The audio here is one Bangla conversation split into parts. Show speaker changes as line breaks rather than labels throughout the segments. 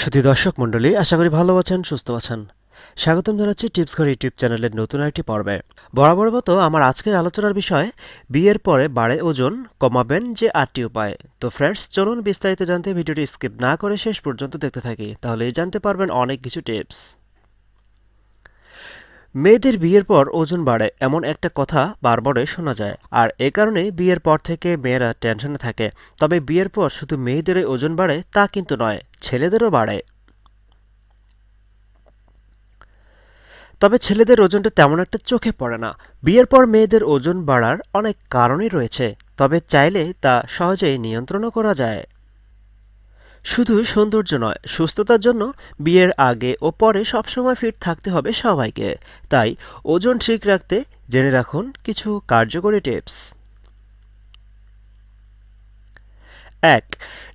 সুধী দর্শক মণ্ডলী, আশা করি ভালো আছেন, সুস্থ আছেন। স্বাগতম জানাচ্ছি টিপস ঘর ইউটিউব চ্যানেলের নতুন একটি পর্বে। বরাবর মতো আমার আজকের আলোচনার বিষয়, বিয়ের পরে বাড়ে ওজন, কমাবেন যে আটটি উপায়। তো ফ্রেন্ডস চলুন বিস্তারিত জানতে ভিডিওটি স্কিপ না করে শেষ পর্যন্ত দেখতে থাকি, তাহলেই জানতে পারবেন অনেক কিছু টিপস মেয়েদের বিয়ের পর ওজন বাড়ে, এমন একটা কথা বারবারই শোনা যায়। আর এ কারণে বিয়ের পর থেকে মেয়েরা টেনশনে থাকে। তবে বিয়ের পর শুধু মেয়েদেরই ওজন বাড়ে, তা কিন্তু নয়, ছেলেদেরও বাড়ে। তবে ছেলেদের ওজনটা তেমন একটা চোখে পড়ে না। বিয়ের পর মেয়েদের ওজন বাড়ার অনেক কারণই রয়েছে, তবে চাইলে তা সহজেই নিয়ন্ত্রণও করা যায়। শুধু সৌন্দর্য নয়, সুস্থতার জন্য বিয়ের আগে ও পরে সবসময় ফিট থাকতে হবে সবাইকে। তাই ওজন ঠিক রাখতে জেনে রাখুন কিছু কার্যকরী টিপস এক,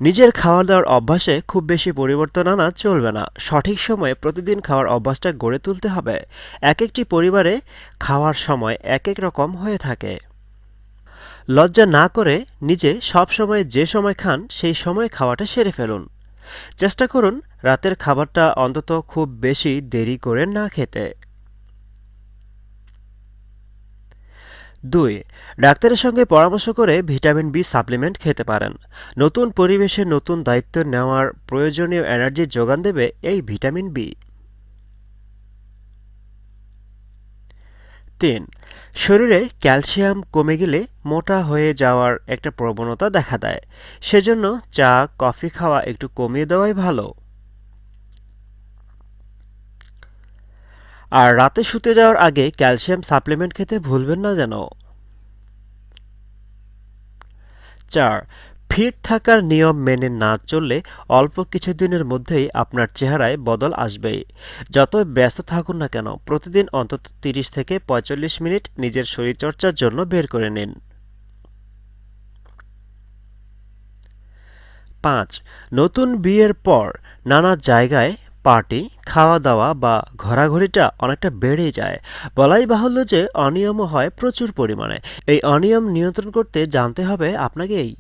নিজের খাওয়া দাওয়ার অভ্যাসে খুব বেশি পরিবর্তন আনা চলবে না। সঠিক সময়ে প্রতিদিন খাওয়ার অভ্যাসটা গড়ে তুলতে হবে। এক একটি পরিবারে খাওয়ার সময় এক এক রকম হয়ে থাকে। লজ্জা না করে নিজে সব সময় যে সময় খান, সেই সময় খাওয়াটা সেরে ফেলুন। চেষ্টা করুন রাতের খাবারটা অন্তত খুব বেশি দেরি করে না খেতে। দুই, ডাক্তারের সঙ্গে পরামর্শ করে ভিটামিন বি সাপ্লিমেন্ট খেতে পারেন। নতুন পরিবেশে নতুন দায়িত্ব নেওয়ার প্রয়োজনীয় এনার্জি যোগান দেবে এই ভিটামিন বি। তিন। শরীরে ক্যালসিয়াম কমে গেলে মোটা হয়ে যাওয়ার একটা প্রবণতা দেখা দেয়। সেজন্য চা, কফি খাওয়া একটু কমিয়ে দেওয়াই ভালো। আর রাতে শুতে যাওয়ার আগে ক্যালসিয়াম সাপ্লিমেন্ট খেতে ভুলবেন না যেন। চার ফিট থাকার নিয়ম মেনে না চললে অল্প কিছুদিনের মধ্যেই আপনার চেহারায় বদল আসবে যত ব্যস্ত থাকুন না কেন, প্রতিদিন অন্তত তিরিশ থেকে পঁয়তাল্লিশ মিনিট নিজের শরীরচর্চার জন্য বের করে নিন। পাঁচ, নতুন বিয়ের পর নানা জায়গায় পার্টি খাওয়া দাওয়া বা ঘোরাঘুরিটা অনেকটা বেড়ে যায়। বলাই বাহুল্য যে অনিয়মও হয় প্রচুর পরিমাণে। এই অনিয়ম নিয়ন্ত্রণ করতে জানতে হবে আপনাকেই।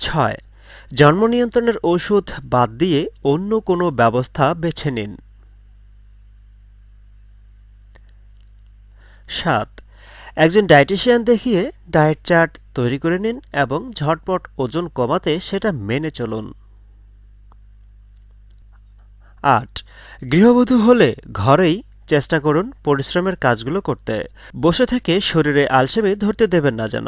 ছয়। জন্ম নিয়ন্ত্রণের ওষুধ বাদ দিয়ে অন্য কোনো ব্যবস্থা বেছে নিন। সাত। একজন ডায়েটিশিয়ান দেখিয়ে ডায়েট চার্ট তৈরি করে নিন এবং ঝটপট ওজন কমাতে সেটা মেনে চলুন। আট। গৃহবধূ হলে ঘরেই চেষ্টা করুন পরিশ্রমের কাজগুলো করতে। বসে থেকে শরীরে আলসেমি ধরতে দেবেন না যেন।